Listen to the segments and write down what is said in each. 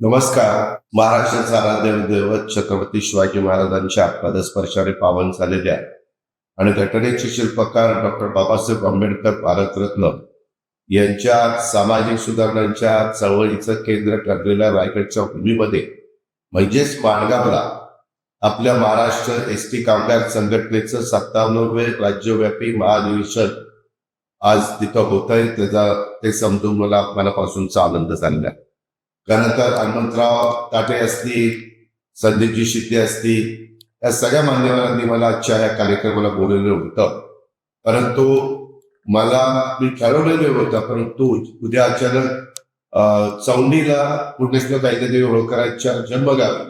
नमस्कार. महाराष्ट्राचा आराध्य दैवत छत्रपती शिवाजी महाराजांच्या पदस्पर्शाने पावन झालेल्या आणि घटनेचे शिल्पकार डॉक्टर बाबासाहेब आंबेडकर भारतरत्न यांच्या सामाजिक सुधारणांच्या चळवळीचं केंद्र ठरलेल्या रायगडच्या भूमीमध्ये म्हणजेच माणगावला आपल्या महाराष्ट्र एस टी कामगार संघटनेचं सत्तावन्नवे राज्यव्यापी महाधिवेशन आज तिथं होत आहे त्याचा ते समजून मला मनापासूनचा आनंद झालेला आहे. त्यानंतर तर हनुमंतराव ताटे असतील संदीपजी शिंदे असतील या सगळ्या मान्यवरांनी मला आजच्या या कार्यक्रमाला बोलवलं होतं. परंतु मला मी ठरवलेलं होतं परंतु उद्या अचानक चौंडीला पुण्यश्लोक ऐकदेवी होळकरांच्या जन्मगावी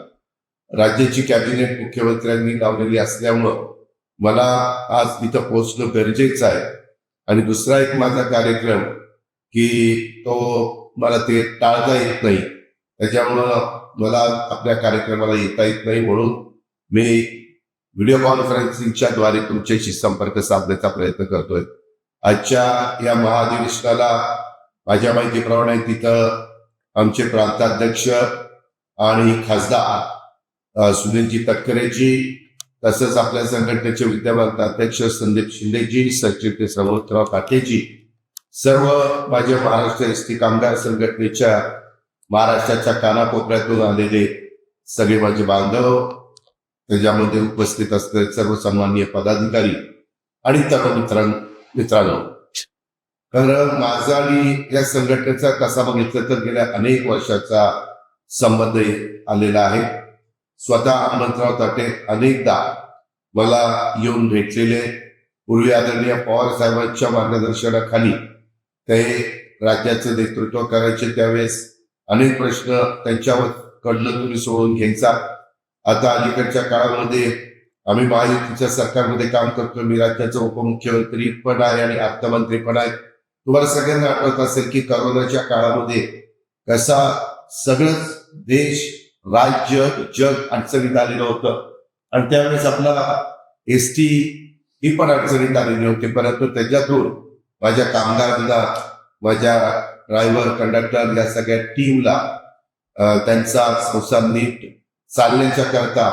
राज्याची कॅबिनेट मुख्यमंत्र्यांनी लावलेली असल्यामुळं मला आज तिथं पोहोचणं गरजेचं आहे. आणि दुसरा एक माझा कार्यक्रम की तो मला ते टाळता येत नाही. त्याच्यामुळं मला आपल्या कार्यक्रमाला येता येत नाही म्हणून मी व्हिडिओ कॉन्फरन्सिंगच्या द्वारे तुमच्याशी संपर्क साधण्याचा प्रयत्न करतोय. आजच्या या महाधिवेशनाला माझ्या माहितीप्रमाणे तिथं आमचे प्रांताध्यक्ष आणि खासदार सुनीलजी तटकरेजी तसंच आपल्या संघटनेचे विद्यमान अध्यक्ष संदीप शिंदेजी सचिव ते सर्वोत्तराव काटेजी सर्व माझ्या महाराष्ट्र एस टी कामगार संघटनेच्या महाराष्ट्राच्या कानाकोपऱ्यातून आलेले सगळे माझे बांधव त्याच्यामध्ये उपस्थित असलेले सर्व सन्माननीय पदाधिकारी आणि तरुण मित्रां मित्रांनो. कारण माझा आणि या संघटनेचा कसा बघितलं तर गेल्या अनेक वर्षाचा संबंध आलेला आहे. स्वतः आमंत्राव ताटे अनेकदा मला येऊन भेटलेले. पूर्वी आदरणीय पवार साहेबांच्या मार्गदर्शनाखाली ते राज्याचं नेतृत्व करायचे त्यावेळेस अनेक प्रश्न त्यांच्यावर कडलं तुम्ही सोडून घ्यायचा. आता अलीकडच्या काळामध्ये आम्ही महायुतीच्या सरकारमध्ये काम करतो मी राज्याचं उपमुख्यमंत्री पण आहे आणि अर्थमंत्री पण आहे. तुम्हाला सगळ्यांना आठवत असेल की करोनाच्या काळामध्ये कसा सगळंच देश राज्य जग अडचणीत आलेलं होतं. आणि त्यावेळेस आपला एस टी ही पण अडचणीत आलेली होती. परंतु त्याच्यातून माझ्या कामगारांना माझ्या ड्रायव्हर कंडक्टर या सगळ्या टीमला त्यांचा संसार नीट चालण्याच्या करता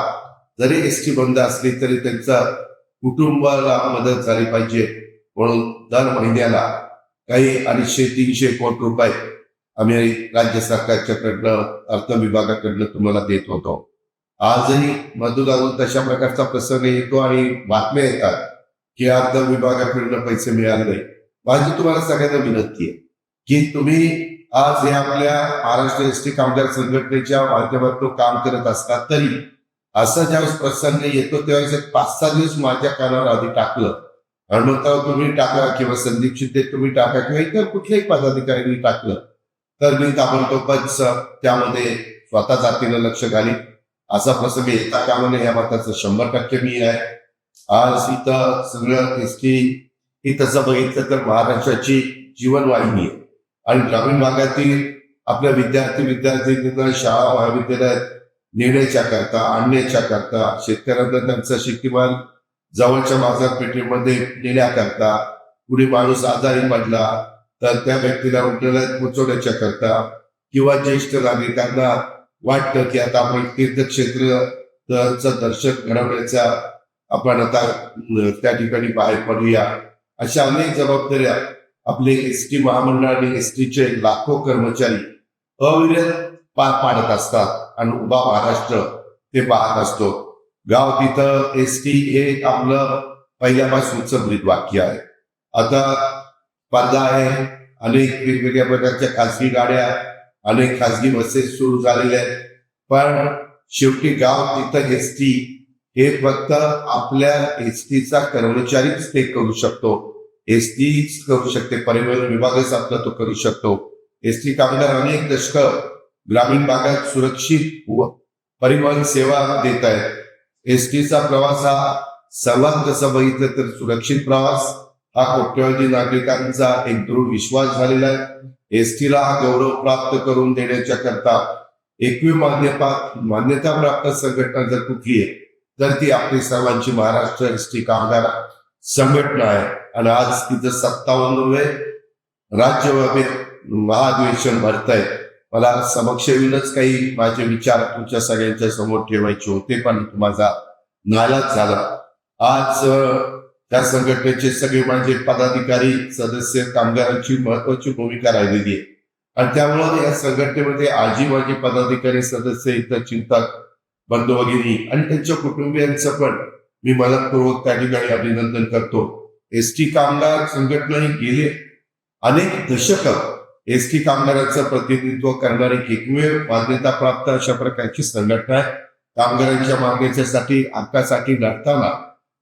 जरी एस टी बंद असली तरी त्यांचा कुटुंबाला मदत झाली पाहिजे. म्हणून दर महिन्याला काही अडीचशे तीनशे कोटी रुपये आम्ही राज्य सरकारच्याकडनं अर्थ विभागाकडनं तुम्हाला देत होतो. आजही मधुदारून तशा प्रकारचा प्रसंग येतो आणि बातम्या येतात की अर्थ विभागाकडनं पैसे मिळाले नाही. माझी तुम्हाला सगळ्यांना विनंती आहे की तुम्ही आज हे आपल्या महाराष्ट्र एस टी कामगार संघटनेच्या माध्यमातून काम करत असतात तरी असा ज्यावेळेस प्रसंग येतो त्यावेळेस एक पाच सहा दिवस माझ्या कानावर आधी टाकलं. हनुमंतराव तुम्ही टाका किंवा संदीप शिंदे तुम्ही टाका किंवा इतर कुठल्याही पदाधिकाऱ्यांनी टाकलं तर मी ताबडतोबच त्यामध्ये स्वतः जातीला लक्ष घालीन. असा प्रसंग येता कामाने या मताचं शंभर टक्के मी आहे. आज इथं सगळं एस टी ही तसं बघितलं तर महाराष्ट्राची जीवनवाहिनी आहे. आणि ग्रामीण भागातील आपल्या विद्यार्थी विद्यार्थ्यांना शाळा महाविद्यालयात नेण्याच्या करता आणण्याच्या करता शेतकऱ्यांना त्यांचा शेतीमाल जवळच्या बाजारपेठेमध्ये नेण्याकरता कुणी माणूस आजारी पडला तर त्या व्यक्तीला रुग्णालयात पोहोचवण्याच्या करता किंवा ज्येष्ठ नागरिकांना वाटतं की आता आपण तीर्थक्षेत्र दर्शन घडवण्याचा आपण आता त्या ठिकाणी बाहेर पडूया. अशा अनेक जबाबदाऱ्या आपले एस टी महामंडळ आणि एस टीचे लाखो कर्मचारी अविरत पार पाडत असतात आणि उभा महाराष्ट्र ते पाहत असतो. गाव तिथं एस टी हे आपलं पहिल्यापासूनचं ब्रीद वाक्य आहे. आता स्पर्धा आहे. अनेक वेगवेगळ्या प्रकारच्या खासगी गाड्या अनेक खासगी बसेस सुरू झालेल्या आहेत. पण शेवटी गाव तिथं एस टी हे फक्त आपल्या एस टीचा कर्मचारीच ते करू शकतो. एस टीच करू शकते परिवहन विभागच आपला तो करू शकतो. एस टी कामगार अनेक दशक ग्रामीण भागात सुरक्षित परिवहन सेवा देत आहेत. एस टीचा प्रवास हा सर्वात कसं बघितलं तर सुरक्षित प्रवास हा कोट्यवधी नागरिकांचा एक दृढ विश्वास झालेला आहे. एस टीला हा गौरव प्राप्त करून देण्याच्या करता एकवी मान्यता मान्यता प्राप्त संघटना जर कुठली आहे तर ती आपली सर्वांची महाराष्ट्र एस टी कामगार संघटना आहे आणि आज तिचं सत्तावन्नवे राज्यव्यापी महाधिवेशन भरत आहे मला समक्ष येऊनच काही माझे विचार तुमच्या सगळ्यांच्या समोर ठेवायचे होते पण माझा नालाच झाला. आज त्या संघटनेचे सगळे माझे पदाधिकारी सदस्य कामगारांची महत्वाची भूमिका राहिलेली आहे. आणि त्यामुळे या संघटनेमध्ये आजी माझे पदाधिकारी सदस्य इतर चिंतक बंधू वगैरे आणि त्यांच्या कुटुंबियांचं पण मी मदतपूर्वक त्या ठिकाणी अभिनंदन करतो. एस टी कामगार संघटना ही गेले अनेक दशक एस टी कामगारांचं प्रतिनिधित्व करणारी एकमेव मान्यताप्राप्त अशा प्रकारची संघटना आहे. कामगारांच्या मागण्याच्यासाठी हक्कासाठी लढताना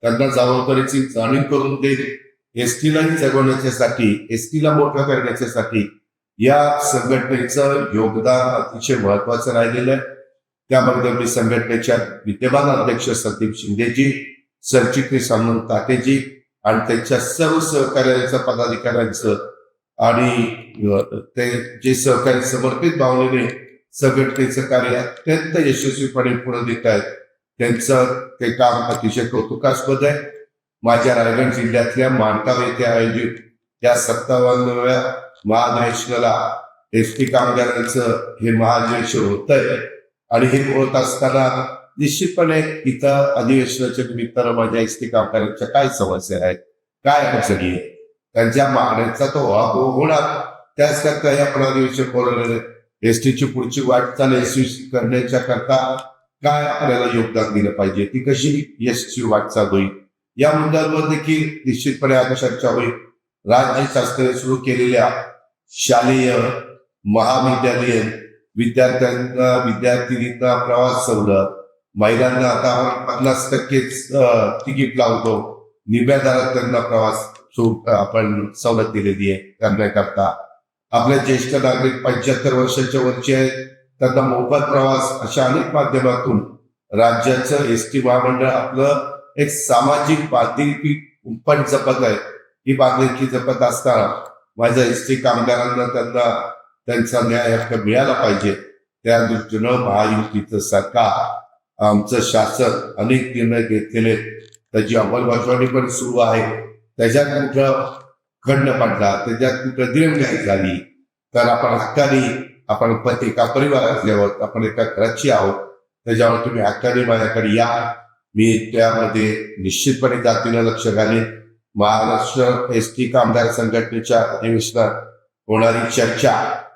त्यांना जबाबदारीची जाणीव करून देत एस टीलाही जगवण्याच्यासाठी एस टीला मोठं करण्याच्यासाठी या संघटनेचं योगदान अतिशय महत्वाचं राहिलेलं आहे. त्यामध्ये मी संघटनेच्या विद्यमान अध्यक्ष संदीप शिंदेजी सरचिटणीस अनंत तातेजी आणि त्यांच्या सर्व सहकार्यांचं पदाधिकाऱ्यांचं आणि ते जे सहकारी समर्पित भावनेने संघटनेचं कार्य अत्यंत यशस्वीपणे पुढे देत आहेत त्यांचं ते काम अतिशय कौतुकास्पद आहे. माझ्या रायगड जिल्ह्यातल्या माणगाव येथे आयोजित या सत्तावन्नव्या महाधिवेशनाला एस टी कामगारांचं हे महाधिवेशन होत आहे आणि हे होत असताना निश्चितपणे इथं अधिवेशनाच्या निमित्तानं माझ्या एस टी कामगारांच्या काय समस्या आहेत काय अडचणी आहेत त्यांच्या मागण्यांचा तो अभाव होणार. त्याच करता हे आपण अधिवेशन बोलवलेलं एसटीची पुढची वाटचाल यशस्वी करण्याच्या करता काय आपल्याला योगदान दिलं पाहिजे ती कशी यशस्वी वाटचाल होईल? या मुद्द्यांवर देखील निश्चितपणे आता चर्चा होईल. राज्य शासनाने सुरू केलेल्या शालेय महाविद्यालयीन विद्यार्थ्यांना विद्यार्थिनींना प्रवास सवलत महिलांना आता आपण पन्नास टक्केच तिकीट लावतो. निम्या त्यांना प्रवास आपण सवलत दिलेली आहे करण्याकरता. आपले ज्येष्ठ नागरिक पंच्याहत्तर वर्षाच्या वरचे आहेत. त्यांना मोफत प्रवास अशा अनेक माध्यमातून राज्याचं एस टी महामंडळ आपलं एक सामाजिक बांधिलकी पण जपत आहे. ही बांधिलकी जपत असताना माझ्या एस टी कामगारांना त्यांना त्यांचा न्याय हक्क मिळाला पाहिजे. त्या दृष्टीनं महायुतीचं सरकार आमचं शासन अनेक निर्णय घेतलेले त्याची अंमलबजावणी पण सुरू आहे. त्याच्यात कुठं खंड पडला त्याच्यात कुठं दिरंगाई झाली तर आपण हक्काने आपण एका परिवारातले आहोत आपण एका घराची आहोत. त्याच्यावर तुम्ही हक्काने माझ्याकडे या. मी त्यामध्ये निश्चितपणे जातीनं लक्ष घालेन. महाराष्ट्र एस टी कामगार संघटनेच्या अधिवेशनात होणारी चर्चा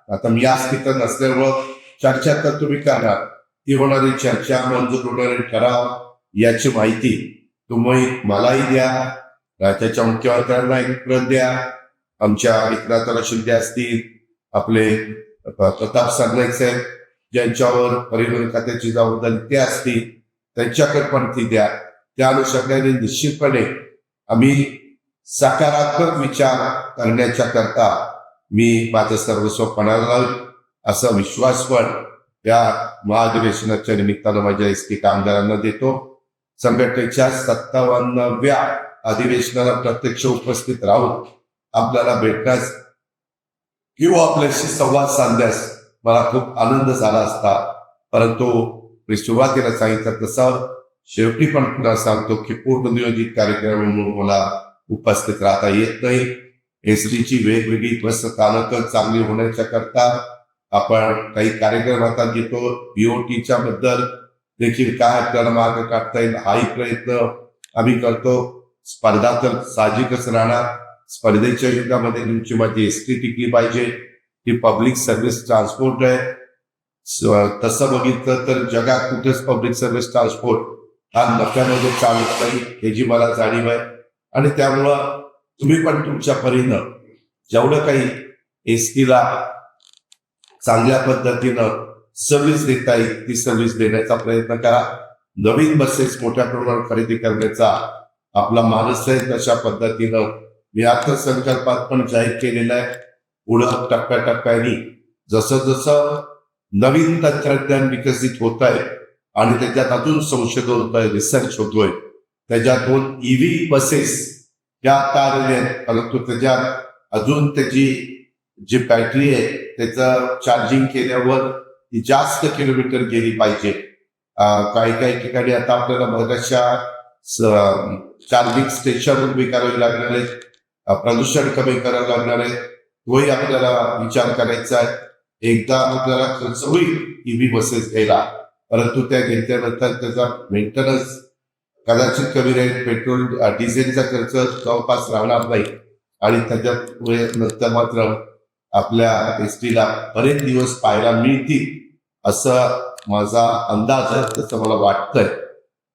आता मी आज तिथं नसल्यामुळं चर्चा तर तुम्ही करणार. ती होणारी चर्चा मंजूर होणारे ठराव याची माहिती तुम्ही मलाही द्या. राज्याच्या मुख्यमंत्र्यांना एक प्रत द्या. आमच्या एकनाथाला शिंदे असतील आपले प्रताप सरनाईक साहेब ज्यांच्यावर परिवहन खात्याची जबाबदारी ते असतील त्यांच्याकडे पण ती द्या. त्या अनुषंगाने निश्चितपणे आम्ही सकारात्मक विचार करण्याच्या करता मी माझं सर्वस्व पणाला लावेल असा विश्वास पण या महाधिवेशनाच्या निमित्तानं माझ्या एसटी कामगारांना देतो. संघटनेच्या सत्तावन्नव्या अधिवेशनाला प्रत्यक्ष उपस्थित राहून आपल्याला भेटण्यास किंवा आपल्याशी संवाद साधण्यास मला खूप आनंद झाला असता. परंतु मी सुरुवातीला सांगितलं तसं शेवटी पण पुन्हा सांगतो की पूर्ण नियोजित कार्यक्रम म्हणून मला उपस्थित राहता येत नाही. एस वेगवेगळी बस स्थानकं चांगली होण्याच्या करता आपण काही कार्यक्रम आता घेतो. बीओटीच्या बद्दल देखील काय आपल्याला मार्ग काढता येईल हाही प्रयत्न आम्ही करतो. स्पर्धा तर साहजिकच राहणार. स्पर्धेच्या युगामध्ये तुमची माझी एसटी टिकली पाहिजे. ती पब्लिक सर्व्हिस ट्रान्सपोर्ट आहे. स- तसं बघितलं तर जगात कुठेच पब्लिक सर्व्हिस ट्रान्सपोर्ट हा नफ्यामध्ये चालत नाही याची मला जाणीव आहे. आणि त्यामुळं तुम्ही पण तुमच्या परीनं जेवढं काही एस टीला चांगल्या पद्धतीनं सर्व्हिस देता येईल ती सर्व्हिस देण्याचा प्रयत्न करा. नवीन बसेस मोठ्या प्रमाणात खरेदी करण्याचा आपला मानस आहे तशा पद्धतीनं मी अर्थसंकल्पात पण जाहीर केलेलं आहे. पुढं टप्प्याटप्प्याने जसं जसं नवीन तंत्रज्ञान विकसित होत आहे आणि त्याच्यात अजून संशोधन होत आहे रिसर्च होतोय त्याच्यातून ईव्ही बसेस त्या आता आलेल्या आहेत परंतु त्याच्यात अजून त्याची जी बॅटरी आहे त्याचं चार्जिंग केल्यावर ती जास्त किलोमीटर गेली पाहिजे. काही काही ठिकाणी आता आपल्याला बऱ्याचशा चार्जिंग स्टेशन उभी करावी लागणार आहेत. प्रदूषण कमी करावं लागणार आहे. तोही आपल्याला विचार करायचा आहे. एकदा आपल्याला खर्च होईल ईव्ही बसेस घ्यायला. परंतु त्या घेतल्यानंतर त्याचा मेंटेनन्स कदाचित कमी राहील पेट्रोल डिझेलचा खर्च जवळपास राहणार नाही. आणि त्याच्यामुळे नंतर मात्र आपल्या एस टीला बरेच दिवस पाहायला मिळतील असं माझा अंदाज आहे तसं मला वाटतंय.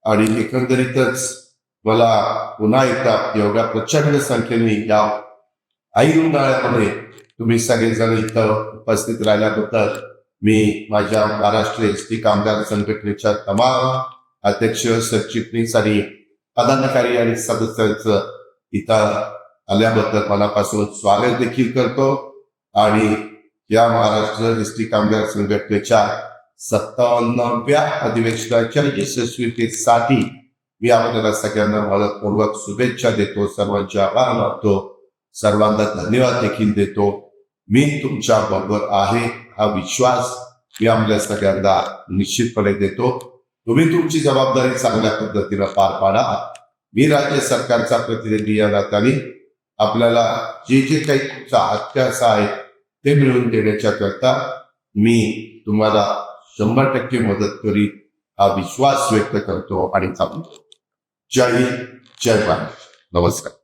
आणि एकंदरीतच मला पुन्हा एकदा एवढ्या प्रचंड संख्येने या आई उन्हाळ्यामध्ये तुम्ही सगळेजण इथं उपस्थित राहिल्याबद्दल मी माझ्या महाराष्ट्र एस टी कामगार संघटनेच्या तमाम अध्यक्ष सरचिटणीस आणि पदाधिकारी आणि सदस्यांचं इथं आल्याबद्दल मनापासून स्वागत देखील करतो. आणि या महाराष्ट्र एस टी कामगार संघटनेच्या सत्तावन्नव्या अधिवेशनाच्या यशस्वीतेसाठी मी आपल्याला सगळ्यांना मनपूर्वक शुभेच्छा देतो सर्वांचे आभार मानतो सर्वांना धन्यवाद देखील देतो. मी तुमच्या बरोबर आहे हा विश्वास मी आपल्या सगळ्यांना निश्चितपणे देतो. तुम्ही तुमची जबाबदारी चांगल्या पद्धतीनं पार पाडा. मी राज्य सरकारचा प्रतिनिधी या नात्याने आपल्याला जे जे काही तुमचा अत्यास आहे ते मिळवून देण्याच्या करता मी तुम्हाला शंभर टक्के मदत करी हा विश्वास व्यक्त करतो आणि थांबतो. जय हिंद जय महाराष्ट्र. नमस्कार.